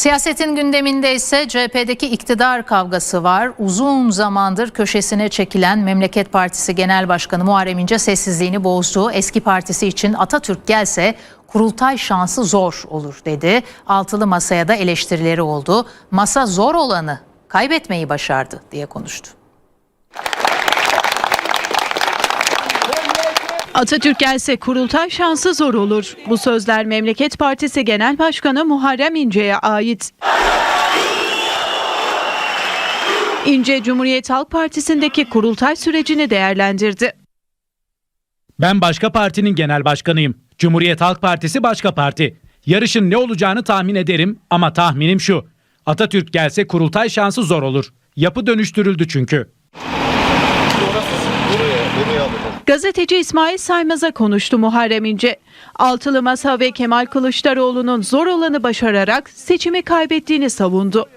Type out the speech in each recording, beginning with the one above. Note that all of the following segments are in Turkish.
Siyasetin gündeminde ise CHP'deki iktidar kavgası var. Uzun zamandır köşesine çekilen Memleket Partisi Genel Başkanı Muharrem İnce sessizliğini bozdu. Eski partisi için Atatürk gelse kurultay şansı zor olur dedi. Altılı masaya da eleştirileri oldu. Masa zor olanı kaybetmeyi başardı diye konuştu. Atatürk gelse kurultay şansı zor olur. Bu sözler Memleket Partisi Genel Başkanı Muharrem İnce'ye ait. İnce, Cumhuriyet Halk Partisi'ndeki kurultay sürecini değerlendirdi. Ben başka partinin genel başkanıyım. Cumhuriyet Halk Partisi başka parti. Yarışın ne olacağını tahmin ederim ama tahminim şu. Atatürk gelse kurultay şansı zor olur. Yapı dönüştürüldü çünkü. Gazeteci İsmail Saymaz'a konuştu Muharrem İnce. Altılı Masa ve Kemal Kılıçdaroğlu'nun zor olanı başararak seçimi kaybettiğini savundu.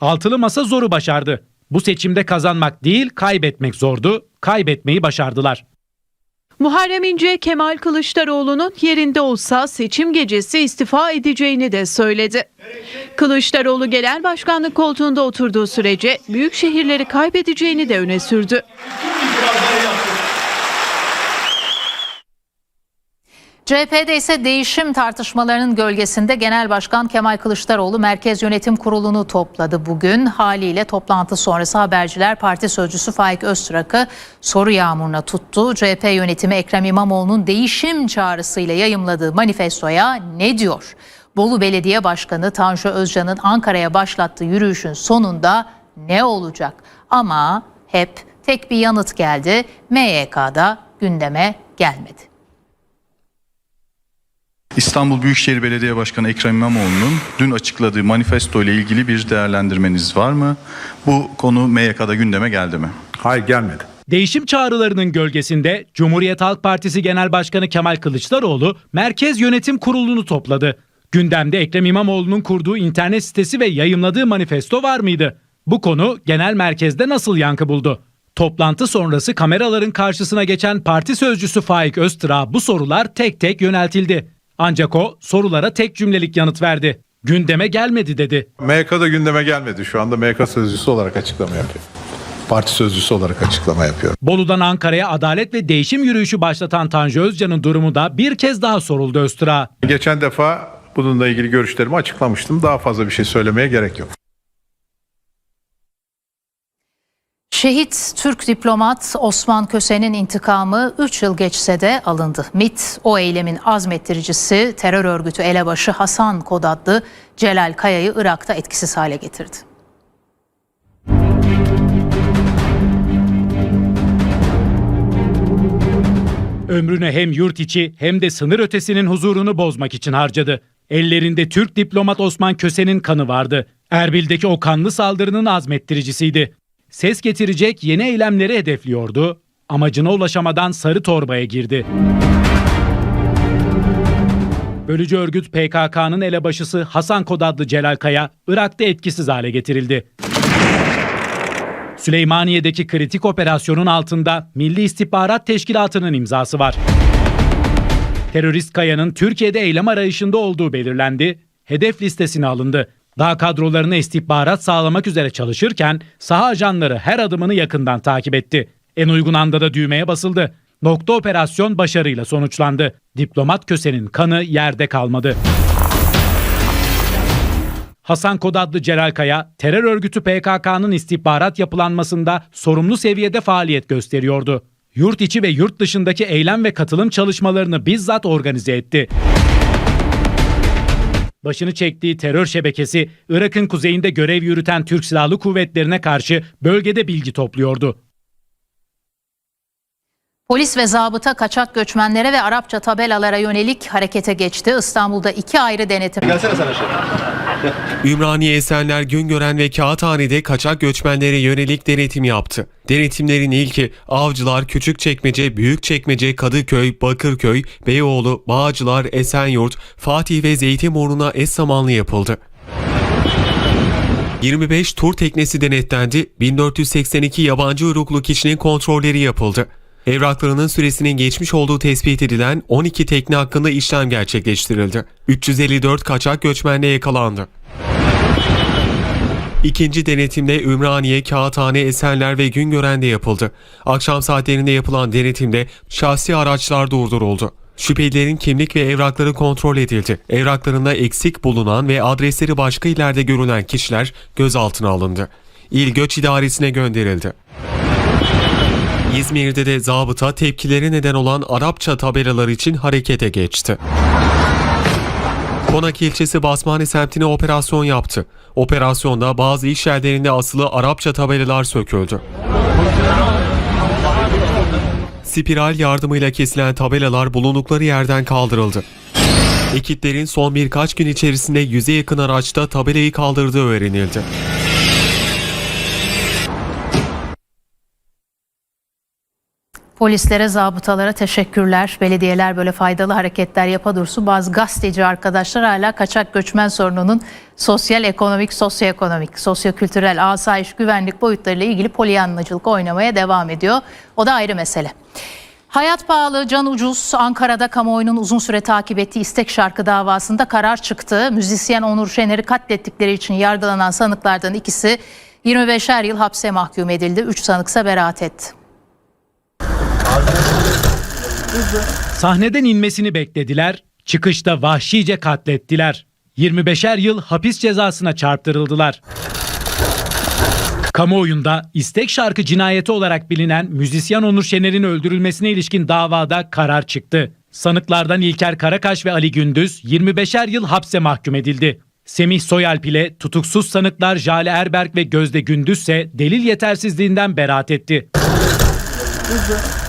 Altılı masa zoru başardı. Bu seçimde kazanmak değil kaybetmek zordu. Kaybetmeyi başardılar. Muharrem İnce, Kemal Kılıçdaroğlu'nun yerinde olsa seçim gecesi istifa edeceğini de söyledi. Kılıçdaroğlu genel başkanlık koltuğunda oturduğu sürece büyük şehirleri kaybedeceğini de öne sürdü. CHP'de ise değişim tartışmalarının gölgesinde Genel Başkan Kemal Kılıçdaroğlu Merkez Yönetim Kurulu'nu topladı bugün. Haliyle toplantı sonrası haberciler parti sözcüsü Faik Öztürk'ü soru yağmuruna tuttu. CHP yönetimi Ekrem İmamoğlu'nun değişim çağrısıyla yayımladığı manifestoya ne diyor? Bolu Belediye Başkanı Tanju Özcan'ın Ankara'ya başlattığı yürüyüşün sonunda ne olacak? Ama hep tek bir yanıt geldi. MYK'da gündeme gelmedi. İstanbul Büyükşehir Belediye Başkanı Ekrem İmamoğlu'nun dün açıkladığı manifesto ile ilgili bir değerlendirmeniz var mı? Bu konu MYK'da gündeme geldi mi? Hayır gelmedi. Değişim çağrılarının gölgesinde Cumhuriyet Halk Partisi Genel Başkanı Kemal Kılıçdaroğlu Merkez Yönetim Kurulu'nu topladı. Gündemde Ekrem İmamoğlu'nun kurduğu internet sitesi ve yayımladığı manifesto var mıydı? Bu konu genel merkezde nasıl yankı buldu? Toplantı sonrası kameraların karşısına geçen parti sözcüsü Faik Öztürk'a bu sorular tek tek yöneltildi. Ancak o sorulara tek cümlelik yanıt verdi. Gündeme gelmedi dedi. MYK'da gündeme gelmedi. Şu anda MYK sözcüsü olarak açıklama yapıyor. Parti sözcüsü olarak açıklama yapıyor. Bolu'dan Ankara'ya adalet ve değişim yürüyüşü başlatan Tanju Özcan'ın durumu da bir kez daha soruldu Öztürk'a. Geçen defa bununla ilgili görüşlerimi açıklamıştım. Daha fazla bir şey söylemeye gerek yok. Şehit Türk diplomat Osman Köse'nin intikamı 3 yıl geçse de alındı. MIT o eylemin azmettiricisi terör örgütü elebaşı Hasan Kod adlı Celal Kaya'yı Irak'ta etkisiz hale getirdi. Ömrünü hem yurt içi hem de sınır ötesinin huzurunu bozmak için harcadı. Ellerinde Türk diplomat Osman Köse'nin kanı vardı. Erbil'deki o kanlı saldırının azmettiricisiydi. Ses getirecek yeni eylemleri hedefliyordu. Amacına ulaşamadan sarı torbaya girdi. Bölücü örgüt PKK'nın elebaşısı Hasan Kod adlı Celal Kaya Irak'ta etkisiz hale getirildi. Süleymaniye'deki kritik operasyonun altında Milli İstihbarat Teşkilatı'nın imzası var. Terörist Kaya'nın Türkiye'de eylem arayışında olduğu belirlendi, hedef listesine alındı. Daha kadrolarına istihbarat sağlamak üzere çalışırken saha ajanları her adımını yakından takip etti. En uygun anda da düğmeye basıldı. Nokta operasyon başarıyla sonuçlandı. Diplomat Köse'nin kanı yerde kalmadı. Hasan Kod adlı Celal Kaya, terör örgütü PKK'nın istihbarat yapılanmasında sorumlu seviyede faaliyet gösteriyordu. Yurt içi ve yurt dışındaki eylem ve katılım çalışmalarını bizzat organize etti. Başını çektiği terör şebekesi Irak'ın kuzeyinde görev yürüten Türk Silahlı Kuvvetlerine karşı bölgede bilgi topluyordu. Polis ve zabıta kaçak göçmenlere ve Arapça tabelalara yönelik harekete geçti. İstanbul'da iki ayrı denetim Ümraniye Esenler Güngören ve Kağıthane'de kaçak göçmenlere yönelik denetim yaptı. Denetimlerin ilki Avcılar, Küçükçekmece, Büyükçekmece, Kadıköy, Bakırköy, Beyoğlu, Bağcılar, Esenyurt, Fatih ve Zeytinburnu'na eş zamanlı yapıldı. 25 tur teknesi denetlendi, 1482 yabancı uyruklu kişinin kontrolleri yapıldı. Evraklarının süresinin geçmiş olduğu tespit edilen 12 tekne hakkında işlem gerçekleştirildi. 354 kaçak göçmenle yakalandı. İkinci denetimde Ümraniye, Kağıthane, Esenler ve Güngören'de yapıldı. Akşam saatlerinde yapılan denetimde şahsi araçlar durduruldu. Şüphelilerin kimlik ve evrakları kontrol edildi. Evraklarında eksik bulunan ve adresleri başka illerde görülen kişiler gözaltına alındı. İl Göç İdaresi'ne gönderildi. İzmir'de de zabıta tepkilere neden olan Arapça tabelalar için harekete geçti. Konak ilçesi Basmane semtine operasyon yaptı. Operasyonda bazı iş yerlerinde asılı Arapça tabelalar söküldü. Spiral yardımıyla kesilen tabelalar bulundukları yerden kaldırıldı. Ekiplerin son birkaç gün içerisinde yüze yakın araçta tabelayı kaldırdığı öğrenildi. Polislere, zabıtalara teşekkürler. Belediyeler böyle faydalı hareketler yapa dursun. Bazı gazeteci arkadaşlar hala kaçak göçmen sorununun sosyal, ekonomik, sosyoekonomik, sosyokültürel, asayiş, güvenlik boyutlarıyla ilgili polyanlacılık oynamaya devam ediyor. O da ayrı mesele. Hayat pahalı, can ucuz. Ankara'da kamuoyunun uzun süre takip ettiği istek şarkı davasında karar çıktı. Müzisyen Onur Şener'i katlettikleri için yargılanan sanıklardan ikisi 25'er yıl hapse mahkum edildi. 3 sanıksa beraat etti. Sahneden inmesini beklediler, çıkışta vahşice katlettiler. 25'er yıl hapis cezasına çarptırıldılar. Kamuoyunda istek şarkı cinayeti olarak bilinen müzisyen Onur Şener'in öldürülmesine ilişkin davada karar çıktı. Sanıklardan İlker Karakaş ve Ali Gündüz 25'er yıl hapse mahkum edildi. Semih Soyalp ile tutuksuz sanıklar Jale Erberk ve Gözde Gündüz ise delil yetersizliğinden beraat etti.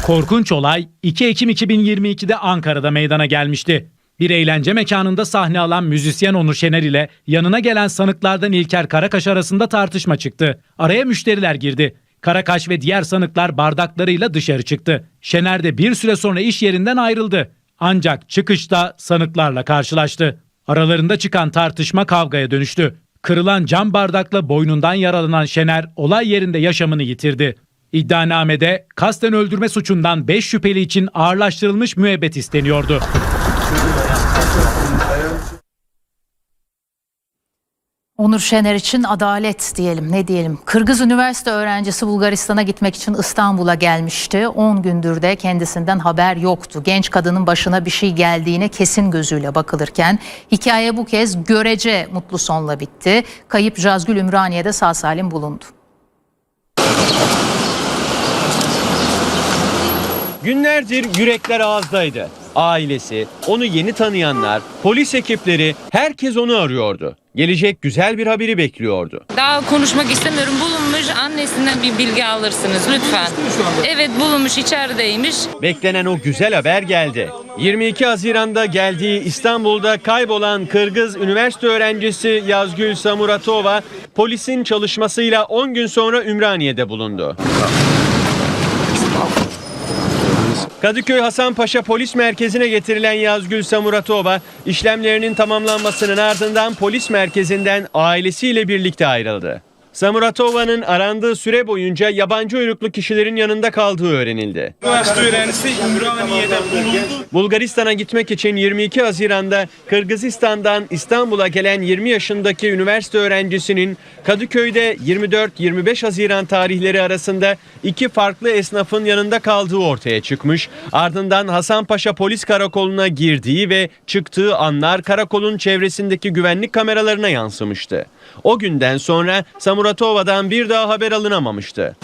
Korkunç olay 2 Ekim 2022'de Ankara'da meydana gelmişti. Bir eğlence mekanında sahne alan müzisyen Onur Şener ile yanına gelen sanıklardan İlker Karakaş arasında tartışma çıktı. Araya müşteriler girdi. Karakaş ve diğer sanıklar bardaklarıyla dışarı çıktı. Şener de bir süre sonra iş yerinden ayrıldı. Ancak çıkışta sanıklarla karşılaştı. Aralarında çıkan tartışma kavgaya dönüştü. Kırılan cam bardakla boynundan yaralanan Şener olay yerinde yaşamını yitirdi. İddianamede kasten öldürme suçundan 5 şüpheli için ağırlaştırılmış müebbet isteniyordu. Onur Şener için adalet diyelim ne diyelim. Kırgız üniversite öğrencisi Bulgaristan'a gitmek için İstanbul'a gelmişti. 10 gündür de kendisinden haber yoktu. Genç kadının başına bir şey geldiğine kesin gözüyle bakılırken hikaye bu kez görece mutlu sonla bitti. Kayıp Cazgül Ümraniye'de sağ salim bulundu. Günlerdir yürekler ağızdaydı. Ailesi, onu yeni tanıyanlar, polis ekipleri herkes onu arıyordu. Gelecek güzel bir haberi bekliyordu. Daha konuşmak istemiyorum. Bulunmuş annesinden bir bilgi alırsınız lütfen. Evet bulunmuş içerideymiş. Beklenen o güzel haber geldi. 22 Haziran'da geldiği İstanbul'da kaybolan Kırgız üniversite öğrencisi Yazgül Samuratova polisin çalışmasıyla 10 gün sonra Ümraniye'de bulundu. Kadıköy Hasanpaşa Polis Merkezi'ne getirilen Yazgül Samuratova işlemlerinin tamamlanmasının ardından polis merkezinden ailesiyle birlikte ayrıldı. Samuratova'nın arandığı süre boyunca yabancı uyruklu kişilerin yanında kaldığı öğrenildi. Üniversite öğrencisi Ümraniye'de bulundu. Bulgaristan'a gitmek için 22 Haziran'da Kırgızistan'dan İstanbul'a gelen 20 yaşındaki üniversite öğrencisinin Kadıköy'de 24-25 Haziran tarihleri arasında iki farklı esnafın yanında kaldığı ortaya çıkmış. Ardından Hasanpaşa Polis Karakolu'na girdiği ve çıktığı anlar karakolun çevresindeki güvenlik kameralarına yansımıştı. O günden sonra Samuratova'dan bir daha haber alınamamıştı.